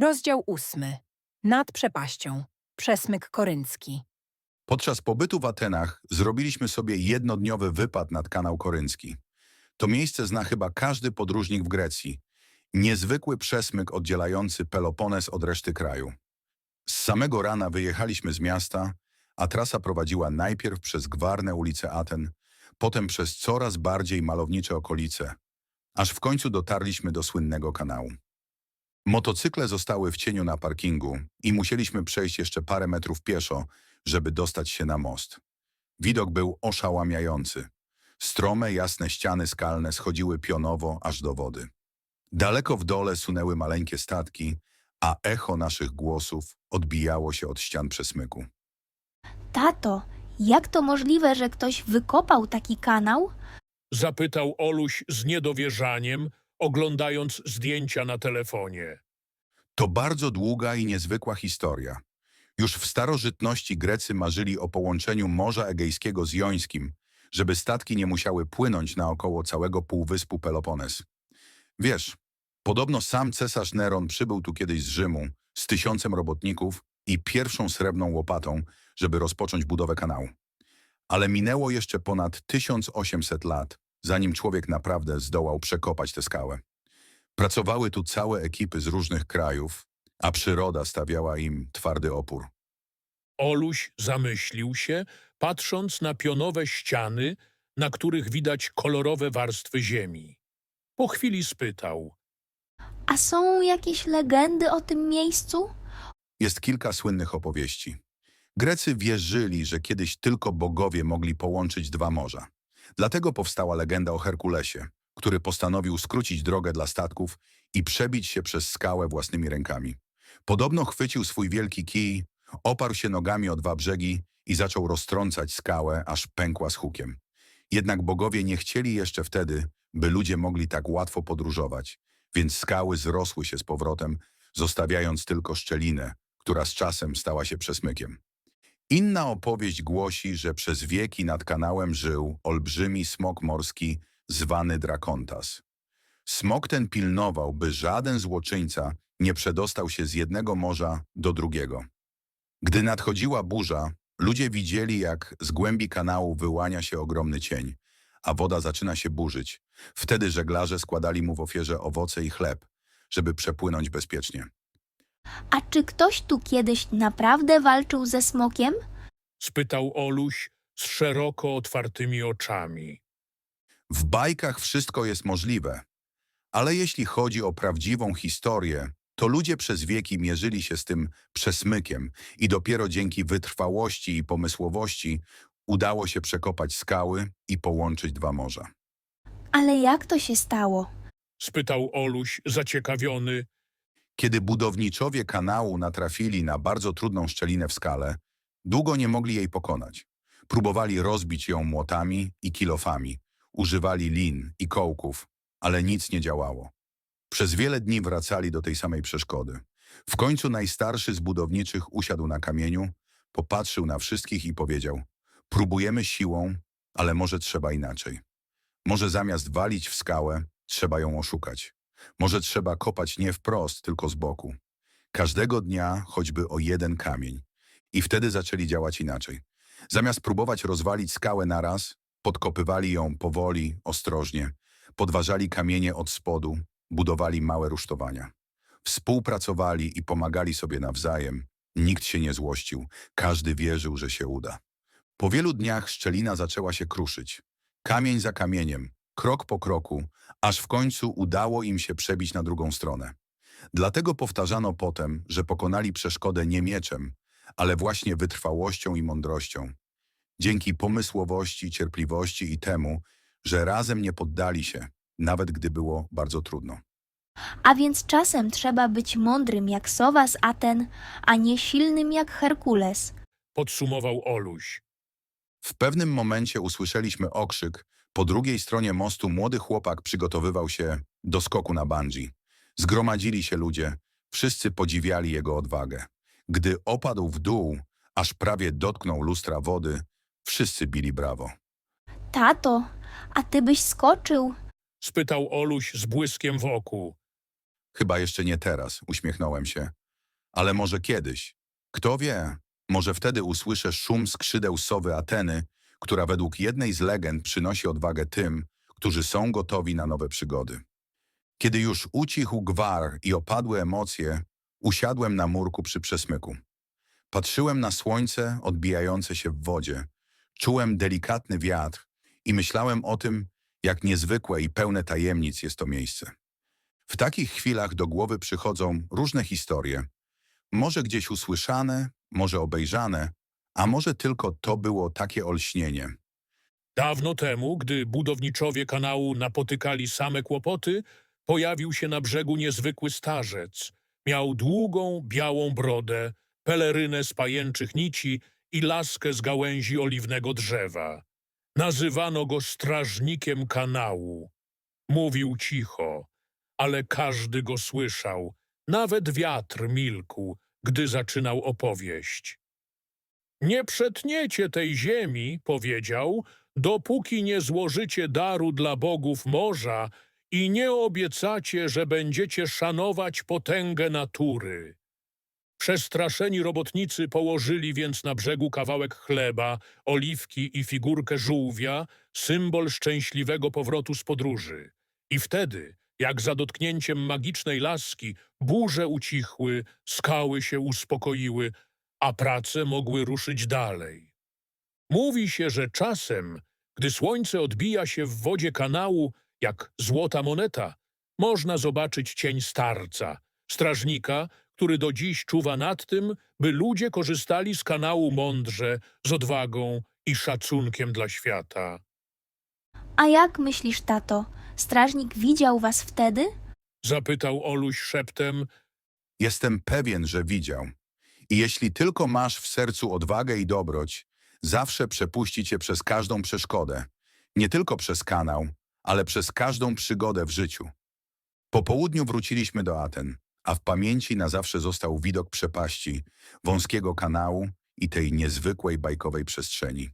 Rozdział ósmy. Nad przepaścią. Przesmyk koryncki. Podczas pobytu w Atenach zrobiliśmy sobie jednodniowy wypad nad kanał koryncki. To miejsce zna chyba każdy podróżnik w Grecji. Niezwykły przesmyk oddzielający Pelopones od reszty kraju. Z samego rana wyjechaliśmy z miasta, a trasa prowadziła najpierw przez gwarne ulice Aten, potem przez coraz bardziej malownicze okolice, aż w końcu dotarliśmy do słynnego kanału. Motocykle zostały w cieniu na parkingu i musieliśmy przejść jeszcze parę metrów pieszo, żeby dostać się na most. Widok był oszałamiający. Strome, jasne ściany skalne schodziły pionowo aż do wody. Daleko w dole sunęły maleńkie statki, a echo naszych głosów odbijało się od ścian przesmyku. Tato, jak to możliwe, że ktoś wykopał taki kanał? Zapytał Oluś z niedowierzaniem, oglądając zdjęcia na telefonie. To bardzo długa i niezwykła historia. Już w starożytności Grecy marzyli o połączeniu Morza Egejskiego z Jońskim, żeby statki nie musiały płynąć naokoło całego półwyspu Pelopones. Wiesz, podobno sam cesarz Neron przybył tu kiedyś z Rzymu z tysiącem robotników i pierwszą srebrną łopatą, żeby rozpocząć budowę kanału. Ale minęło jeszcze ponad 1800 lat, zanim człowiek naprawdę zdołał przekopać tę skałę. Pracowały tu całe ekipy z różnych krajów, a przyroda stawiała im twardy opór. Oluś zamyślił się, patrząc na pionowe ściany, na których widać kolorowe warstwy ziemi. Po chwili spytał. A są jakieś legendy o tym miejscu? Jest kilka słynnych opowieści. Grecy wierzyli, że kiedyś tylko bogowie mogli połączyć dwa morza. Dlatego powstała legenda o Herkulesie, który postanowił skrócić drogę dla statków i przebić się przez skałę własnymi rękami. Podobno chwycił swój wielki kij, oparł się nogami o dwa brzegi i zaczął roztrącać skałę, aż pękła z hukiem. Jednak bogowie nie chcieli jeszcze wtedy, by ludzie mogli tak łatwo podróżować, więc skały zrosły się z powrotem, zostawiając tylko szczelinę, która z czasem stała się przesmykiem. Inna opowieść głosi, że przez wieki nad kanałem żył olbrzymi smok morski zwany Drakontas. Smok ten pilnował, by żaden złoczyńca nie przedostał się z jednego morza do drugiego. Gdy nadchodziła burza, ludzie widzieli, jak z głębi kanału wyłania się ogromny cień, a woda zaczyna się burzyć. Wtedy żeglarze składali mu w ofierze owoce i chleb, żeby przepłynąć bezpiecznie. Czy ktoś tu kiedyś naprawdę walczył ze smokiem? Spytał Oluś z szeroko otwartymi oczami. W bajkach wszystko jest możliwe, ale jeśli chodzi o prawdziwą historię, to ludzie przez wieki mierzyli się z tym przesmykiem i dopiero dzięki wytrwałości i pomysłowości udało się przekopać skały i połączyć dwa morza. Ale jak to się stało? Spytał Oluś zaciekawiony. Kiedy budowniczowie kanału natrafili na bardzo trudną szczelinę w skale, długo nie mogli jej pokonać. Próbowali rozbić ją młotami i kilofami, używali lin i kołków, ale nic nie działało. Przez wiele dni wracali do tej samej przeszkody. W końcu najstarszy z budowniczych usiadł na kamieniu, popatrzył na wszystkich i powiedział Próbujemy siłą, ale może trzeba inaczej. Może zamiast walić w skałę, trzeba ją oszukać. Może trzeba kopać nie wprost, tylko z boku. Każdego dnia choćby o jeden kamień. I wtedy zaczęli działać inaczej. Zamiast próbować rozwalić skałę naraz, podkopywali ją powoli, ostrożnie, podważali kamienie od spodu, budowali małe rusztowania. Współpracowali i pomagali sobie nawzajem. Nikt się nie złościł, każdy wierzył, że się uda. Po wielu dniach szczelina zaczęła się kruszyć. Kamień za kamieniem, krok po kroku, aż w końcu udało im się przebić na drugą stronę. Dlatego powtarzano potem, że pokonali przeszkodę nie mieczem, ale właśnie wytrwałością i mądrością. Dzięki pomysłowości, cierpliwości i temu, że razem nie poddali się, nawet gdy było bardzo trudno. A więc czasem trzeba być mądrym jak sowa z Aten, a nie silnym jak Herkules. Podsumował Oluś. W pewnym momencie usłyszeliśmy okrzyk. Po drugiej stronie mostu młody chłopak przygotowywał się do skoku na bungee. Zgromadzili się ludzie, wszyscy podziwiali jego odwagę. Gdy opadł w dół, aż prawie dotknął lustra wody, wszyscy bili brawo. Tato, a ty byś skoczył? Spytał Oluś z błyskiem w oku. Chyba jeszcze nie teraz, uśmiechnąłem się. Ale może kiedyś. Kto wie, może wtedy usłyszę szum skrzydeł sowy Ateny, która według jednej z legend przynosi odwagę tym, którzy są gotowi na nowe przygody. Kiedy już ucichł gwar i opadły emocje, usiadłem na murku przy przesmyku. Patrzyłem na słońce odbijające się w wodzie, czułem delikatny wiatr i myślałem o tym, jak niezwykłe i pełne tajemnic jest to miejsce. W takich chwilach do głowy przychodzą różne historie. Może gdzieś usłyszane, może obejrzane, a może tylko to było takie olśnienie. Dawno temu, gdy budowniczowie kanału napotykali same kłopoty, pojawił się na brzegu niezwykły starzec. Miał długą, białą brodę, pelerynę z pajęczych nici i laskę z gałęzi oliwnego drzewa. Nazywano go strażnikiem kanału. Mówił cicho, ale każdy go słyszał. Nawet wiatr milkł, gdy zaczynał opowieść. Nie przetniecie tej ziemi, powiedział, dopóki nie złożycie daru dla bogów morza i nie obiecacie, że będziecie szanować potęgę natury. Przestraszeni robotnicy położyli więc na brzegu kawałek chleba, oliwki i figurkę żółwia, symbol szczęśliwego powrotu z podróży. I wtedy, jak za dotknięciem magicznej laski, burze ucichły, skały się uspokoiły, a prace mogły ruszyć dalej. Mówi się, że czasem, gdy słońce odbija się w wodzie kanału, jak złota moneta, można zobaczyć cień starca, strażnika, który do dziś czuwa nad tym, by ludzie korzystali z kanału mądrze, z odwagą i szacunkiem dla świata. A jak myślisz, tato? Strażnik widział was wtedy? Zapytał Oluś szeptem, Jestem pewien, że widział. I jeśli tylko masz w sercu odwagę i dobroć, zawsze przepuści cię przez każdą przeszkodę. Nie tylko przez kanał, ale przez każdą przygodę w życiu. Po południu wróciliśmy do Aten, a w pamięci na zawsze został widok przepaści, wąskiego kanału i tej niezwykłej bajkowej przestrzeni.